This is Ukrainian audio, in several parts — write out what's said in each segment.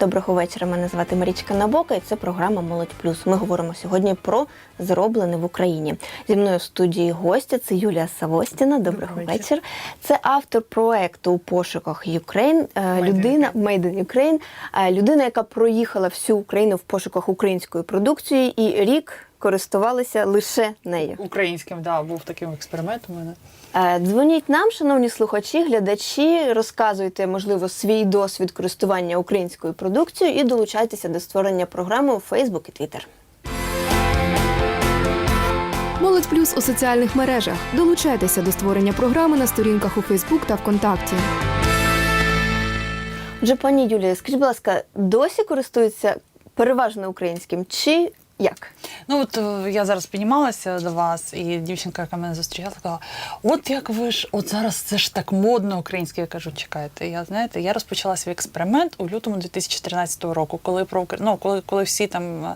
Доброго вечора. Мене звати Марічка Набока, і це програма Молодь Плюс. Ми говоримо сьогодні про зроблене в Україні. Зі мною в студії гостя це Юлія Савостіна. Доброго Добрий вечір. Це автор проекту у пошуках. Е, Людина Made in Ukraine. Е, Людина, яка проїхала всю Україну в пошуках української продукції, і рік користувалися лише нею. Українським, да, був таким експеримент у мене. Е, Дзвоніть нам, шановні слухачі, глядачі, розказуйте, можливо, свій досвід користування українською продукцією і долучайтеся до створення програми у Facebook і Twitter. Молодь плюс у соціальних мережах. Долучайтеся до створення програми на сторінках у Фейсбук та ВКонтакті. Отже, пані Юлія, скажіть, будь ласка, досі користуються переважно українським чи як? Ну от е, я зараз піднімалася до вас, і дівчинка, яка мене зустрічала, сказала: от як ви ж, от зараз це ж так модно українське. Я кажу, чекайте. Я знаєте, я розпочала свій експеримент у лютому 2013 року, коли про ну, коли, коли всі там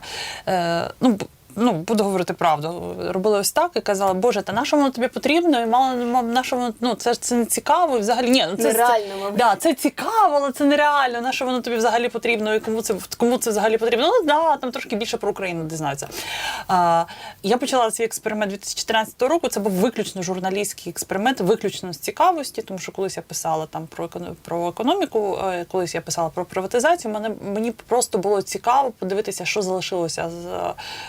е, ну. Ну, буду говорити правду. Робили ось так і казали, Боже, та на що воно тобі потрібно? І мало на що воно ну це ж це не цікаво. І взагалі ні, ну це Нереально, це, да, це цікаво, але це нереально. На що воно тобі взагалі потрібно? І кому це кому це взагалі потрібно? Ну да, там трошки більше про Україну дізнаються. А, я почала свій експеримент 2014 року. Це був виключно журналістський експеримент, виключно з цікавості, тому що колись я писала там про про економіку, е, колись я писала про приватизацію. Мене мені просто було цікаво подивитися, що залишилося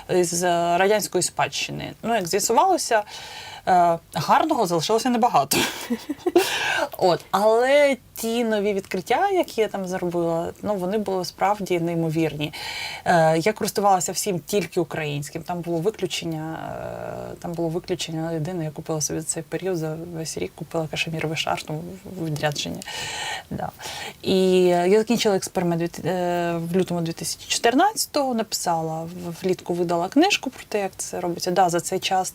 з, з радянської спадщини. Ну як з'ясувалося. Е, Гарного залишилося небагато. От, але ті нові відкриття, які я там зробила, ну вони були справді неймовірні. Е, я користувалася всім тільки українським. Там було виключення. е, Там було виключення єдине, я купила собі цей період за весь рік, купила кашеміровий шарф ну, в відрядження. Да. І я закінчила експеримент е, в лютому 2014-го, написала влітку видала книжку про те, як це робиться. Да, за цей час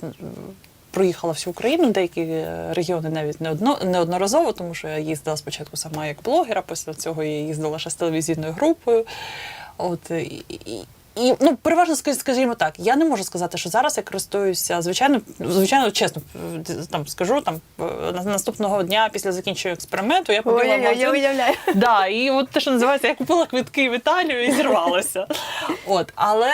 проїхала всю Україну, деякі е, регіони навіть не одно неодноразово, тому що я їздила спочатку сама як блогера, після цього я їздила ще з телевізійною групою. От і, і, ну, переважно скажімо так, я не можу сказати, що зараз я користуюся, звичайно, звичайно, чесно там скажу там наступного дня після закінчення експерименту я побігла в магазин. уявляю. Да, і от те, що називається, я купила квитки в Італію і зірвалася. От, але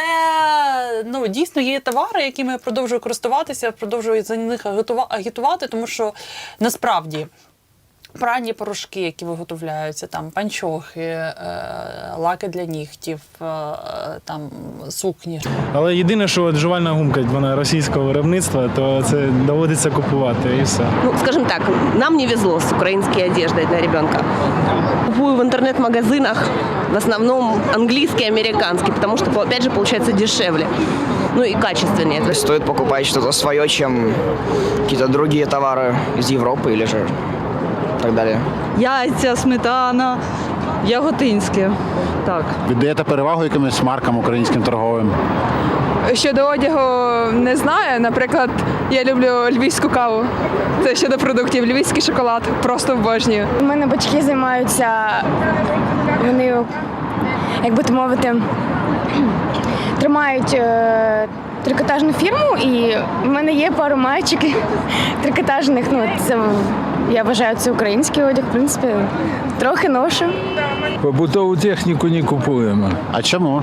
ну дійсно є товари, якими я продовжую користуватися, продовжую за них агітувати, тому що насправді. Пральні порошки, які виготовляються, там панчохи, е, лаки для нігтів, е, там сукні. Але єдине, що от жувальна гумка вона російського виробництва, то це доводиться купувати і все. Ну, скажем так, нам не везло с украинской одеждой для ребенка. Купую в интернет-магазинах в основном английский и американский, потому что, опять же, получается дешевле. Ну и качественнее. То есть Стоит покупать что-то свое, чем какие-то другие товары из Европы или же так далее. яйця, сметана, яготинське. Так. Віддаєте перевагу якимось маркам українським торговим? Щодо одягу не знаю. Наприклад, я люблю львівську каву. Це щодо продуктів. Львівський шоколад просто обожнюю. У мене батьки займаються, вони, як би то мовити, тримають е, трикотажну фірму, і в мене є пару маєчок трикотажних. Ну, це я вважаю, це український одяг, в принципі, трохи ношу. Побутову техніку не купуємо. А чому?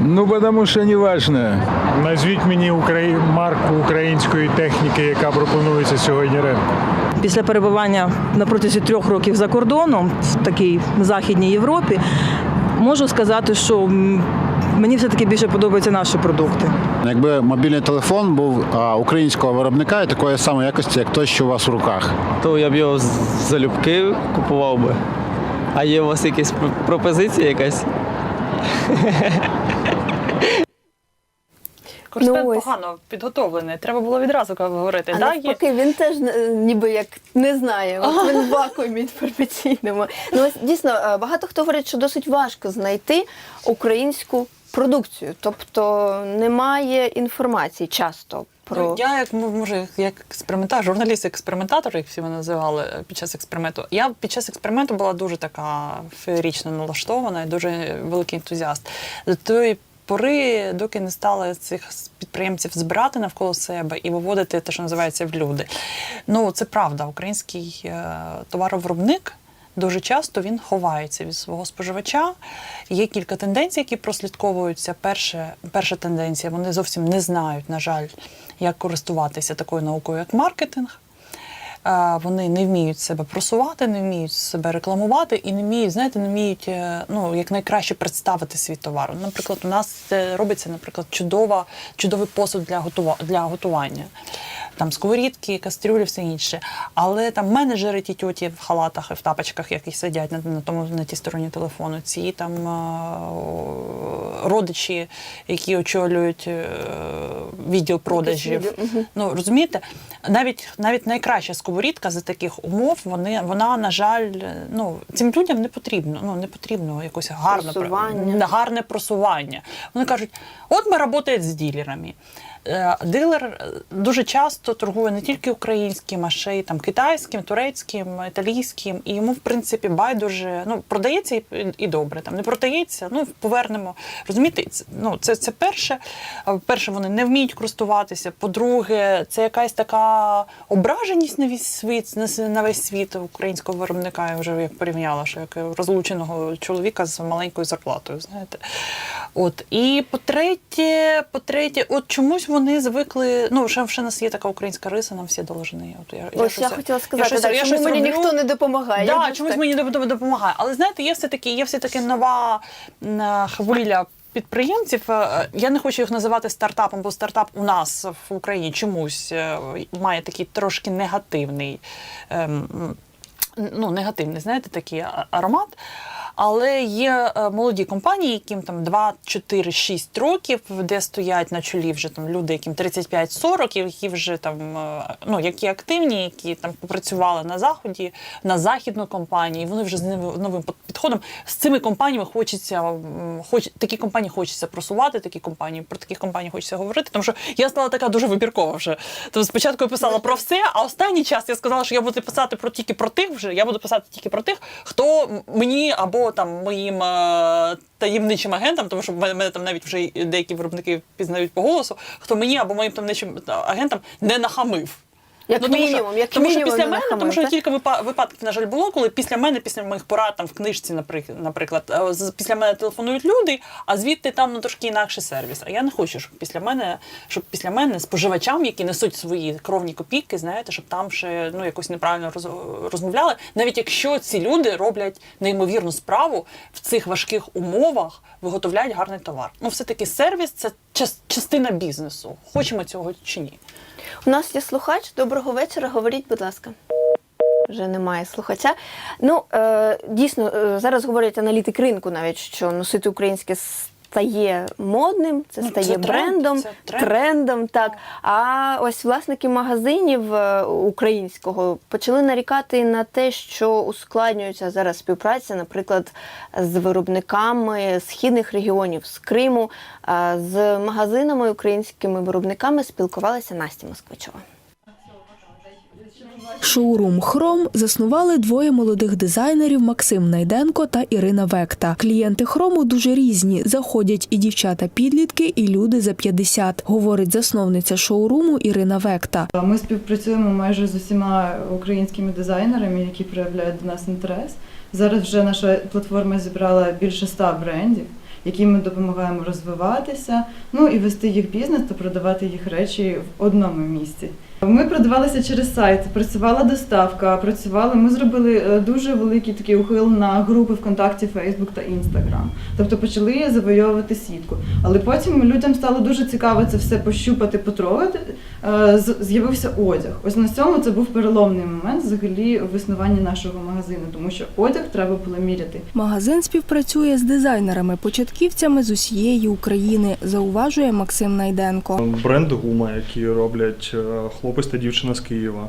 Ну, тому що не важно. Назвіть мені украї... марку української техніки, яка пропонується сьогодні ринку. Після перебування на протязі трьох років за кордоном в такій західній Європі можу сказати, що мені все-таки більше подобаються наші продукти. Якби мобільний телефон був українського виробника і такої самої якості, як той, що у вас у руках. то я б його залюбки купував би. А є у вас якась пропозиція якась? Кореспондент Ну, погано підготовлений. Треба було відразу говорити. А да, є- він теж е, ніби як не знає. От він в вакуумі інформаційному. Ну ось дійсно е, багато хто говорить, що досить важко знайти українську продукцію, тобто немає інформації часто про Ну, я як м- може як експериментатор, журналіст-експериментатор, як всі мене називали е, під час експерименту. Я під час експерименту була дуже така феєрично налаштована і дуже великий ентузіаст. До тої пори, доки не стали цих підприємців збирати навколо себе і виводити те, що називається в люди. Ну це правда, український е, товаровиробник дуже часто він ховається від свого споживача. Є кілька тенденцій, які прослідковуються. Перше, перша тенденція вони зовсім не знають, на жаль, як користуватися такою наукою, як маркетинг. Вони не вміють себе просувати, не вміють себе рекламувати і не вміють, знаєте, не вміють е, ну, як найкраще представити свій товар. Наприклад, у нас це робиться, наприклад, чудова, чудовий посуд для, готува, для готування. Там сковорідки, кастрюлі, все інше. Але там менеджери ті тьоті в халатах і в тапочках, які сидять на, на тому на тій стороні телефону, ці там е, родичі, які очолюють е, відділ продажів. Ну розумієте, навіть навіть найкраща сковорідка за таких умов, вони вона, на жаль, ну цим людям не потрібно. Ну не потрібно якось гарне Просування. гарне просування. Вони кажуть, от ми працюємо з ділерами. Е, Дилер е, дуже часто торгує не тільки українським, а ще й там китайським, турецьким, італійським, і йому в принципі байдуже ну продається і, і добре. Там не продається, ну повернемо. Розумієте, ну це, це перше. Перше, вони не вміють користуватися. По-друге, це якась така ображеність на весь світ на, весь світ українського виробника. Я вже як порівняла, що як розлученого чоловіка з маленькою зарплатою. Знаєте, от і по-третє, по-третє, от чомусь вони звикли. Ну, ще, ще нас є така українська риса, нам всі должны. От я, Ось я щось- хотіла сказати, щось- так, я чому мені роблю. ніхто не допомагає. Да, Я чомусь так. мені допомагає. Але знаєте, є все таки, є все таки нова м, хвиля. Підприємців, Е, я не хочу їх називати стартапом, бо стартап у нас в Україні чомусь е, має такий трошки негативний, ем, ну, негативний, знаєте, такий аромат. Але є е, молоді компанії, яким там 2, 4, 6 років, де стоять на чолі вже там люди, яким 35-40, які вже там е, ну які активні, які там попрацювали на заході, на західну компанію. і Вони вже з новим підходом. З цими компаніями хочеться хоч такі компанії хочеться просувати. Такі компанії про такі компанії хочеться говорити. Тому що я стала така дуже вибіркова вже. Тобто спочатку я писала про все, а останній час я сказала, що я буду писати про тільки про тих вже. Я буду писати тільки про тих, хто мені або там моїм е, таємничим агентам, тому що мене мене там навіть вже деякі виробники пізнають по голосу, хто мені або моїм таємничим агентам не нахамив. Як Ну, тому що- мінімум, як тому що мінімум після мене, тому що кілька випа- випадків, на жаль, було, коли після мене, після моїх порад там в книжці, наприк- наприклад, е, після мене телефонують люди, а звідти там ну, трошки інакший сервіс. А я не хочу, щоб після мене, щоб після мене споживачам, які несуть свої кровні копійки, знаєте, щоб там ще ну якось неправильно роз- розмовляли, навіть якщо ці люди роблять неймовірну справу в цих важких умовах, виготовляють гарний товар. Ну, все таки сервіс це час- частина бізнесу. Хочемо цього чи ні. У нас є слухач. Доброго вечора. Говоріть, будь ласка. Вже немає слухача. Ну, е, дійсно, е, зараз говорять аналітик ринку навіть, що носити українське стає модним, це Ну, стає це тренд, брендом, це тренд. трендом. Так. А ось власники магазинів е, українського почали нарікати на те, що ускладнюється зараз співпраця, наприклад, з виробниками східних регіонів з Криму. Е, З магазинами українськими виробниками спілкувалася Настя Москвичова. Шоурум Хром заснували двоє молодих дизайнерів Максим Найденко та Ірина Векта. Клієнти хрому дуже різні. Заходять і дівчата-підлітки, і люди за 50, говорить засновниця шоуруму Ірина Векта. Ми співпрацюємо майже з усіма українськими дизайнерами, які проявляють до нас інтерес. Зараз вже наша платформа зібрала більше ста брендів, яким ми допомагаємо розвиватися, ну і вести їх бізнес та продавати їх речі в одному місці. Ми продавалися через сайт, працювала доставка, працювали. Ми зробили е, дуже великий такий ухил на групи ВКонтакті, Фейсбук та Інстаграм. Тобто почали завойовувати сітку. Але потім людям стало дуже цікаво це все пощупати, потрогати. Е, З'явився одяг. Ось на цьому це був переломний момент взагалі в існуванні нашого магазину, тому що одяг треба було міряти. Магазин співпрацює з дизайнерами-початківцями з усієї України, зауважує Максим Найденко. Бренд гума, які роблять е, хлопець та дівчина з Києва.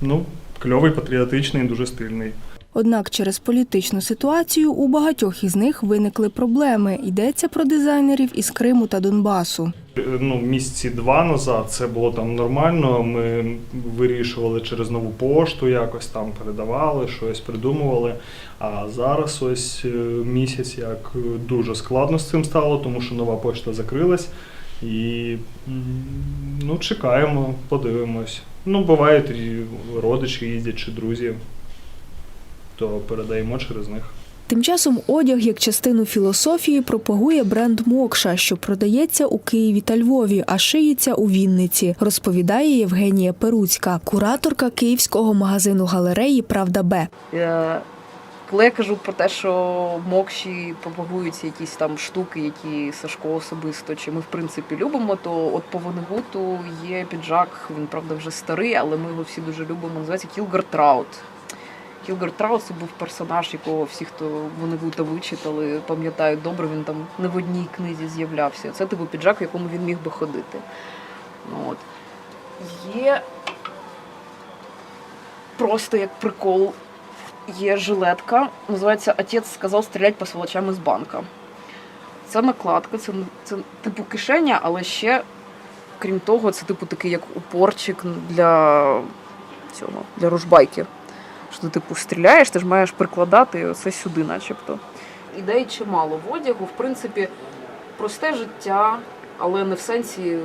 Ну, кльовий, патріотичний, дуже стильний. Однак через політичну ситуацію у багатьох із них виникли проблеми. Йдеться про дизайнерів із Криму та Донбасу. Е, Ну, місяці два назад це було там нормально. Ми вирішували через нову пошту, якось там передавали, щось придумували. А зараз ось е, місяць як е, дуже складно з цим стало, тому що нова пошта закрилась. І ну, чекаємо, подивимось. Ну, бувають і родичі їздять чи друзі. то передаємо через них. Тим часом одяг як частину філософії пропагує бренд Мокша, що продається у Києві та Львові, а шиється у Вінниці, розповідає Євгенія Перуцька, кураторка київського магазину галереї Правда Б. Коли я кажу про те, що Мокші пропагуються якісь там штуки, які Сашко особисто чи ми в принципі любимо, то от по Ванегуту є піджак, він правда вже старий, але ми його всі дуже любимо. Називається Кілгар Траут. Кілгар Траут це був персонаж, якого всі, хто Ванегута вичитали, пам'ятають добре, він там не в одній книзі з'являвся. Це типу піджак, в якому він міг би ходити. Ну, от. Є просто як прикол є жилетка, називається Отець сказав стріляти по сволочам із банка. Це накладка, це, це типу кишеня, але ще, крім того, це типу такий як упорчик для цього, для ружбайки. Що ти типу стріляєш, ти ж маєш прикладати оце сюди, начебто. Ідей чимало в одягу, в принципі, просте життя, але не в сенсі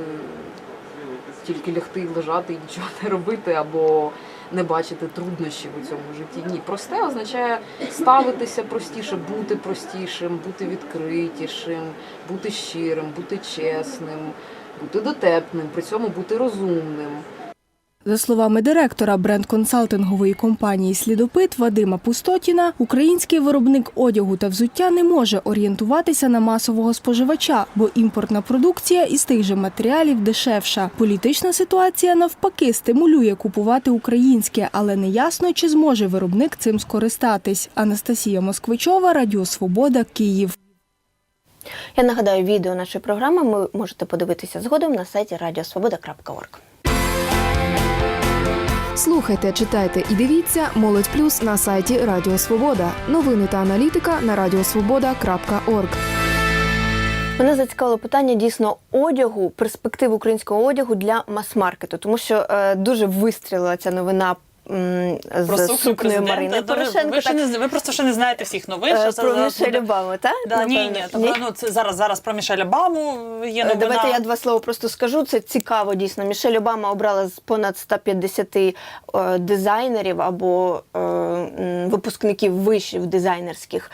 тільки лягти і лежати і нічого не робити, або не бачити труднощів у цьому житті. Ні, просте означає ставитися простіше, бути простішим, бути відкритішим, бути щирим, бути чесним, бути дотепним, при цьому бути розумним. За словами директора бренд-консалтингової компанії Слідопит Вадима Пустотіна, український виробник одягу та взуття не може орієнтуватися на масового споживача, бо імпортна продукція із тих же матеріалів дешевша. Політична ситуація навпаки стимулює купувати українське, але не ясно, чи зможе виробник цим скористатись. Анастасія Москвичова, Радіо Свобода, Київ. Я нагадаю, відео нашої програми ви можете подивитися згодом на сайті radiosvoboda.org. Слухайте, читайте і дивіться Молодь Плюс на сайті Радіо Свобода. Новини та аналітика на радіосвобода.орг. Мене зацікавило питання дійсно одягу, перспектив українського одягу для мас-маркету, тому що е, дуже вистрілила ця новина. З Про сукню сукнею. Марини ви- Порошенко. Ви, так, не, ви просто ще не знаєте всіх новин. е, Що про зараз Мішель. Обаму, так? Да, ні, Напевно. ні, ну, це зараз, зараз про Мішель Обаму є Е, новина. Давайте я два слова просто скажу. Це цікаво дійсно. Мішель Обама обрала з понад 150 е, дизайнерів або е, випускників вишів дизайнерських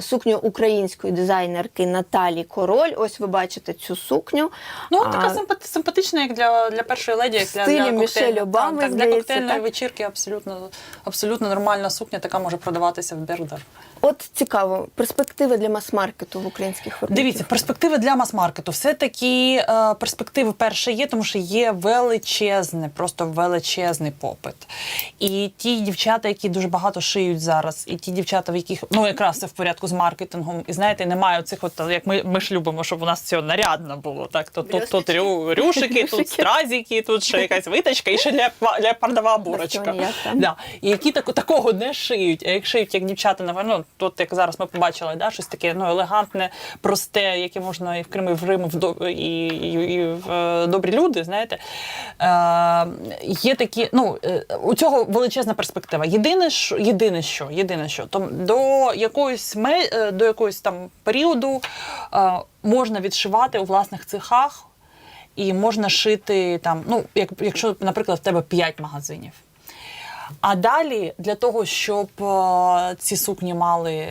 сукню української дизайнерки Наталі Король. Ось ви бачите цю сукню. Ну, А, така симпати- симпатична, як для, для першої леді, як для, для Мішель. Обами, так, для коктейльної вечірки абсолютно, абсолютно нормальна сукня, така може продаватися в Бердер. От цікаво, перспективи для мас-маркету в українських виробників. Дивіться, перспективи для мас-маркету. Все таки е, перспективи перше є, тому що є величезний, просто величезний попит. І ті дівчата, які дуже багато шиють зараз, і ті дівчата, в яких ну якраз це в порядку з маркетингом, і знаєте, немає оцих, от як ми, ми ж любимо, щоб у нас все нарядно було. Так, тут, тут, тут рю, рюшики, тут стразики, тут ще якась виточка, і ще ля, ляпардова бурочка. Да. І які так, такого не шиють. А як шиють, як дівчата, напевно, тут як зараз ми побачили, да, щось таке ну, елегантне, просте, яке можна і в Криму, і в Рим, і і, і, і в е, добрі люди, знаєте. Е, є такі, ну, е, у цього величезна перспектива. Єдине, що, єдине що, єдине що, то до якоїсь ме- е, до якогось там періоду е, можна відшивати у власних цехах. І можна шити там, ну, як, якщо, наприклад, в тебе 5 магазинів. А далі для того, щоб е, ці сукні мали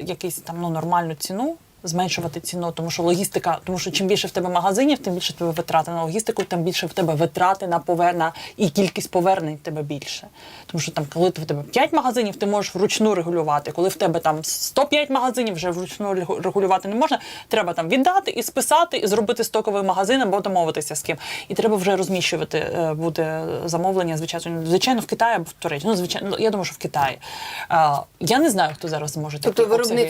якісь там ну, нормальну ціну, зменшувати ціну, тому що логістика, тому що чим більше в тебе магазинів, тим більше в тебе витрати на логістику, тим більше в тебе витрати на поверна і кількість повернень в тебе більше. Тому що там, коли в тебе 5 магазинів, ти можеш вручну регулювати. Коли в тебе там 105 магазинів, вже вручну регу- регулювати не можна. Треба там віддати і списати, і зробити стоковий магазин або домовитися з ким. І треба вже розміщувати е, буде замовлення, звичайно, звичайно, в Китаї або в Туреччині. Ну, звичайно, я думаю, що в Китаї. Е, Я не знаю, хто зараз зможе Тобто такі обсяги.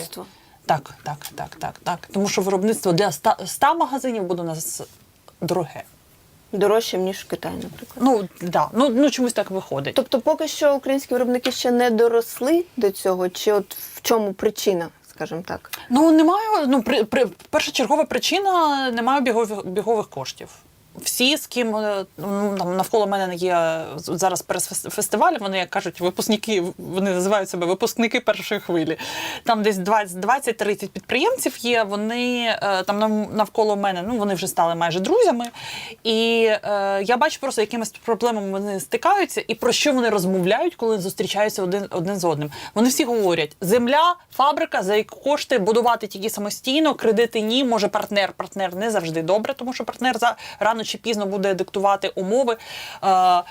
Так, так, так, так, так. Тому що виробництво для 100, 100 магазинів буде у нас дороге. Дорожчим, ніж в Китаї, наприклад. Ну, да. ну, ну чомусь так виходить. Тобто, поки що українські виробники ще не доросли до цього, чи от в чому причина, скажімо так? Ну, немає, ну, при, при, першочергова причина немає бігових, бігових коштів. Всі, з ким е, ну, там навколо мене є зараз прес-фестиваль, вони як кажуть, випускники, вони називають себе випускники першої хвилі. Там десь 20 20-30 підприємців є. Вони е, там навколо мене, ну вони вже стали майже друзями. І е, я бачу просто, якимись проблемами вони стикаються, і про що вони розмовляють, коли зустрічаються один, один з одним. Вони всі говорять: земля, фабрика, за яку кошти будувати тільки самостійно, кредити ні, може партнер. Партнер не завжди добре, тому що партнер за рано чи пізно буде диктувати умови. Е, е,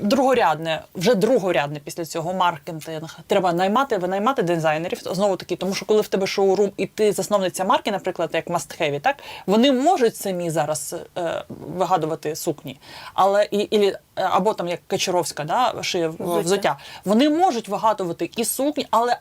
другорядне, вже другорядне після цього маркетинг. Треба наймати, винаймати дизайнерів. Знову таки, тому що коли в тебе шоурум і ти засновниця марки, наприклад, як Have, так вони можуть самі зараз е, вигадувати сукні, але і, і або там як Качаровська, да, шиє взуття. взуття. Вони можуть вигадувати і сукні, але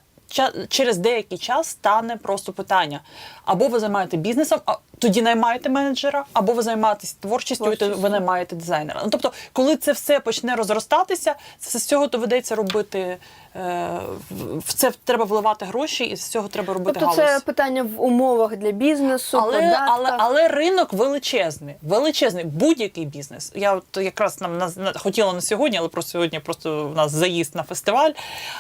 через деякий час стане просто питання: або ви займаєте бізнесом, тоді наймаєте менеджера, або ви займаєтесь творчістю, і то ви наймаєте дизайнера. Ну, тобто, коли це все почне розростатися, це з цього доведеться робити. е, в- В це треба вливати гроші, і з цього треба робити Тобто галузь. це питання в умовах для бізнесу, Але, податках. але, але ринок величезний, величезний, будь-який бізнес. Я от якраз нам на, на- хотіла на сьогодні, але просто сьогодні просто у нас заїзд на фестиваль.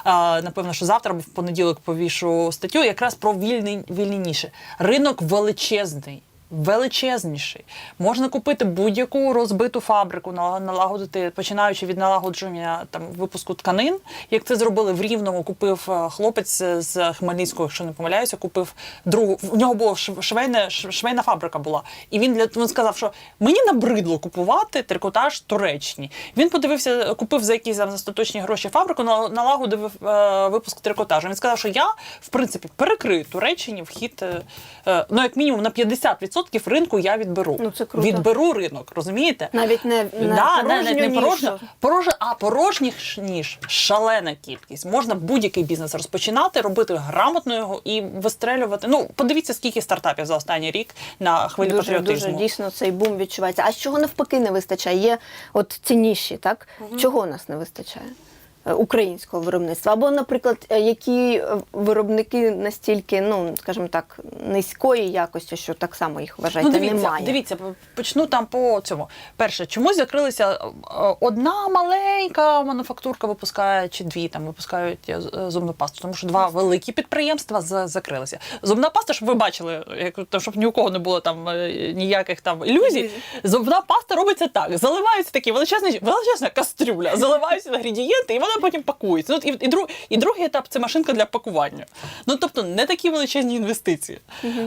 А, напевно, що завтра або в понеділок повішу статтю якраз про вільні, вільні ніші. Ринок величезний. Величезніший. Можна купити будь-яку розбиту фабрику, нала- налагодити, починаючи від налагодження там випуску тканин. Як це зробили в Рівному, купив е, хлопець з Хмельницького, якщо не помиляюся, купив другу. В нього була швейна, швейна фабрика була. І він для він сказав, що мені набридло купувати трикотаж Туреччині. Він подивився, купив за якісь там остаточні гроші фабрику, нала- налагодив е, випуск трикотажу. Він сказав, що я в принципі перекрию Туреччині вхід, е, е, ну як мінімум на 50% ринку я відберу. Ну, це круто. Відберу ринок, розумієте? Навіть не, не Да, порожню не, не нішу. порожньо, порожньо, а порожніх ніж шалена кількість. Можна будь-який бізнес розпочинати, робити грамотно його і вистрелювати. Ну, подивіться, скільки стартапів за останній рік на хвилі Дуже, патріотизму. дуже дійсно цей бум відчувається. А чого навпаки не вистачає? Є от ці ніші, так? Чого у нас не вистачає? Е, Українського виробництва. Або, наприклад, е, які виробники настільки, ну, скажімо так, низької якості, що так само їх вважаєте, Ну, дивіться, немає. дивіться, почну там по цьому. Перше, чомусь закрилися е, одна маленька мануфактурка випускає чи дві там випускають зубну пасту, тому що два великі підприємства закрилися. Зубна паста, щоб ви бачили, як то, щоб ні у кого не було там ніяких там ілюзій. Зубна паста робиться так: заливаються такі величезні, величезна кастрюля, заливаються інгредієнти, і вона потім пакується. Ну, і, і, друг, і другий етап це машинка для пакування. Ну тобто не такі величезні інвестиції.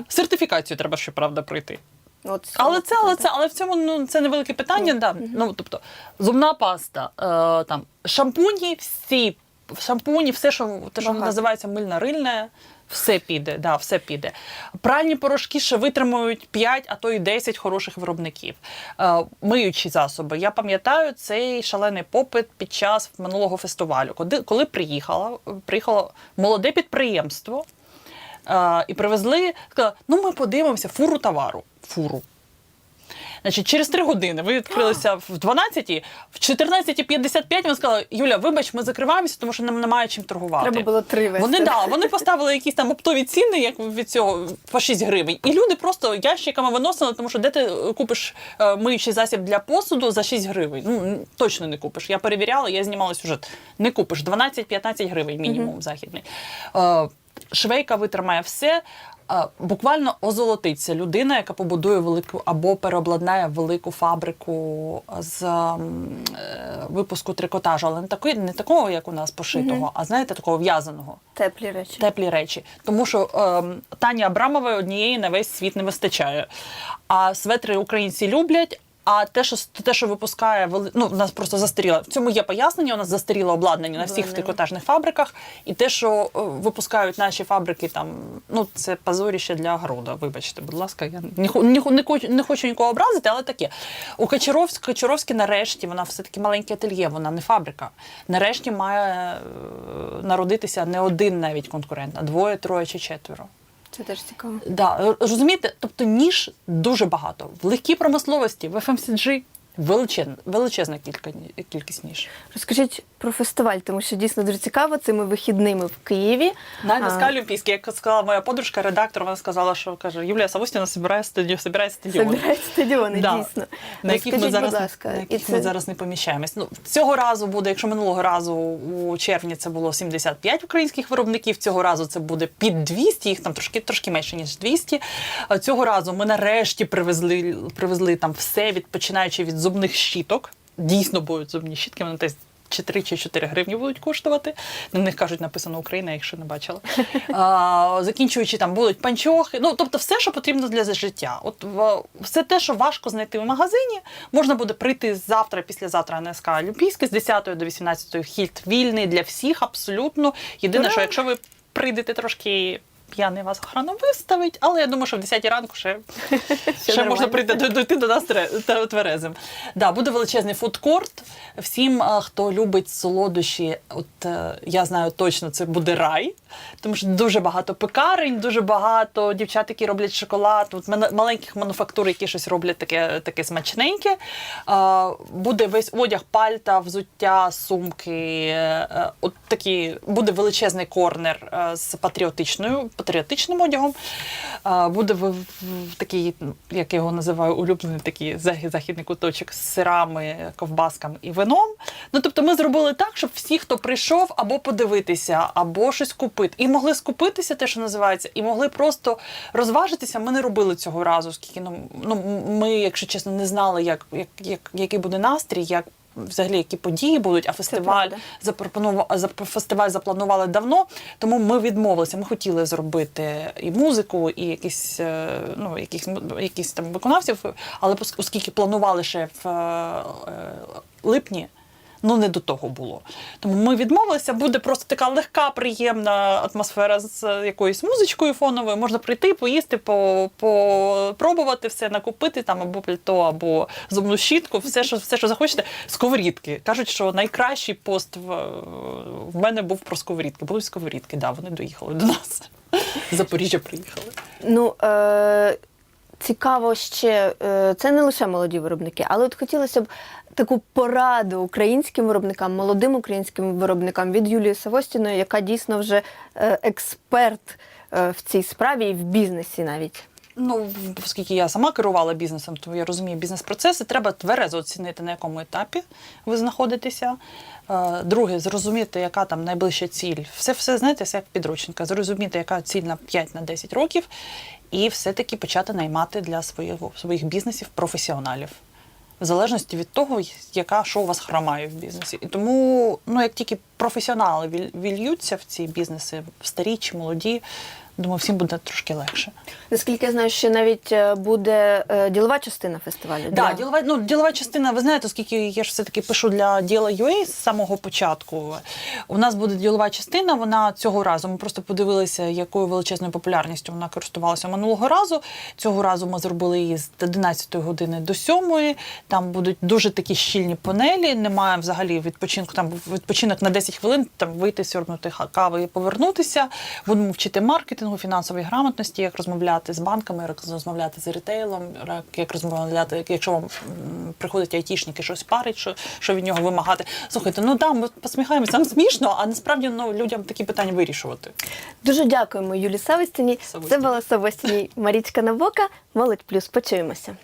Сертифікацію треба, щоправда, пройти. От, Але це, але це, але в цьому ну це невелике питання. Да. Ну тобто зубна паста, е, там шампуні, всі шампуні, все, що те, що називається мильна-рильне, все піде. Да, все піде. Пральні порошки ще витримують 5, а то й 10 хороших виробників. Е, миючі засоби. Я пам'ятаю цей шалений попит під час минулого фестивалю. Коли, коли приїхала, приїхало молоде підприємство. Е, і привезли, сказали, ну ми подивимося фуру товару. Фуру. Значить, через три години ви відкрилися в 12-й, в 14.55 вони сказали, Юля, вибач, ми закриваємося, тому що нам немає чим торгувати. Треба було три вести. Вони да, вони поставили якісь там оптові ціни, як від цього по 6 гривень. І люди просто ящиками виносили, тому що де ти купиш е, миючий засіб для посуду за 6 гривень. Ну точно не купиш. Я перевіряла, я знімала сюжет. Не купиш 12-15 гривень мінімум західний. Е, Швейка витримає все. Буквально озолотиться людина, яка побудує велику або переобладнає велику фабрику з е, випуску трикотажу, але не такої, не такого, як у нас пошитого, угу. а знаєте, такого в'язаного. Теплі речі. Теплі речі. Тому що е, Тані Абрамової однієї на весь світ не вистачає. А светри українці люблять. А те, що те, що випускає ну, у нас просто застаріло. В цьому є пояснення. У нас застаріло обладнання на всіх трикотажних фабриках, і те, що е, випускають наші фабрики, там ну це позоріще для города. Вибачте, будь ласка, я не, не, не, хочу, не хочу нікого образити, але таке. У Качаровськ, Качаровській нарешті вона все таки маленьке ательє, вона не фабрика. Нарешті має е, народитися не один навіть конкурент, а двоє, троє чи четверо. Це теж цікаво. Да, розумієте, тобто ніж дуже багато. В легкій промисловості, в FMCG Величезна, величезна кілька, кількість ніж. Розкажіть про фестиваль, тому що дійсно дуже цікаво цими вихідними в Києві. На НСК Олімпійський, як сказала моя подружка, редактор, вона сказала, що каже, Юлія Савостіна збирає стадіон, збирає стадіон. Собирають стадіони, Да. дійсно. На яких ми зараз, будь ласка, на яких це- ми зараз не поміщаємось. Ну, цього разу буде, якщо минулого разу у червні це було 75 українських виробників, цього разу це буде під 200, їх там трошки, трошки менше, ніж 200. Цього разу ми нарешті привезли, привезли там все, від, починаючи від зубних щіток. Дійсно будуть зубні щітки, вони десь чи 3 чи 4 гривні будуть коштувати. На них кажуть, написано Україна, якщо не бачила. А, закінчуючи там будуть панчохи. Ну, тобто, все, що потрібно для життя. От все те, що важко знайти в магазині, можна буде прийти завтра, післязавтра на СК Олімпійське з 10 до 18 вхід вільний для всіх, абсолютно. Єдине, що якщо ви прийдете трошки. П'яний вас охрана виставить, але я думаю, що в 10 ранку ще, ще можна прийти до- дойти до нас тверезим. Да, буде величезний фудкорт. Всім, хто любить солодощі, от е, я знаю точно, це буде рай, тому що дуже багато пекарень, дуже багато дівчат, які роблять шоколад, от маленьких мануфактур, які щось роблять таке, таке смачненьке. А, Буде весь одяг, пальта, взуття, сумки. е, е, От такі буде величезний корнер е, з патріотичною, патріотичним одягом. Буде в, в- такий, як я його називаю, улюблений такий західний куточок з сирами, ковбасками і вином. Ну тобто, ми зробили так, щоб всі, хто прийшов, або подивитися, або щось купити, і могли скупитися, те, що називається, і могли просто розважитися. Ми не робили цього разу, оскільки ну, ну ми, якщо чесно, не знали, як, як, як який буде настрій, як. Взагалі, які події будуть, а фестиваль запропонував зап- фестиваль запланували давно, тому ми відмовилися. Ми хотіли зробити і музику, і якісь, е, ну, якісь, якісь там виконавців, але оскільки планували ще в е, е, липні. Ну, не до того було. Тому ми відмовилися. Буде просто така легка, приємна атмосфера з якоюсь музичкою фоновою. Можна прийти, поїсти, попробувати все, накупити там або пальто, або зубну щітку, все, що, все, що захочете. Сковорідки. Кажуть, що найкращий пост в, в мене був про сковорідки. Були сковорідки, да, вони доїхали до нас. Запоріжжя приїхали. Ну, е- цікаво ще, е- це не лише молоді виробники, але от хотілося б таку пораду українським виробникам, молодим українським виробникам від Юлії Савостіної, яка дійсно вже е- експерт е- в цій справі і в бізнесі навіть. Ну, оскільки я сама керувала бізнесом, то я розумію бізнес-процеси. Треба тверезо оцінити, на якому етапі ви знаходитеся. Е, Друге, зрозуміти, яка там найближча ціль. Все, все знаєте, все як підручника. Зрозуміти, яка ціль на 5-10 років, і все-таки почати наймати для свого, своїх бізнесів професіоналів. В залежності від того, яка що у вас хромає в бізнесі. І тому, ну як тільки професіонали віль- вільються в ці бізнеси, старі чи молоді, думаю, всім буде трошки легше. Наскільки я знаю, ще навіть е, буде е, ділова частина фестивалю. Да, для- ділова, ну, ділова частина, ви знаєте, оскільки я ж все-таки пишу для діла UA з самого початку. У нас буде ділова частина, вона цього разу. Ми просто подивилися, якою величезною популярністю вона користувалася минулого разу. Цього разу ми зробили її з 11 години до 7. Там будуть дуже такі щільні панелі. Немає взагалі відпочинку. Там відпочинок на 10 хвилин, там вийти, сьорбнути кави і повернутися. Будемо вчити маркетингу, фінансової грамотності, як розмовляти з банками, як розмовляти з ритейлом, як- розмовляти, якщо вам приходить айтішник і щось парить, що, що від нього вимагати. Слухайте, ну да, ми посміхаємося, нам смішно, а насправді ну, людям такі питання вирішувати. Дуже дякуємо Юлі Савостіній. Це була Савостіні Марічка Набока. Молодь плюс. Почуємося.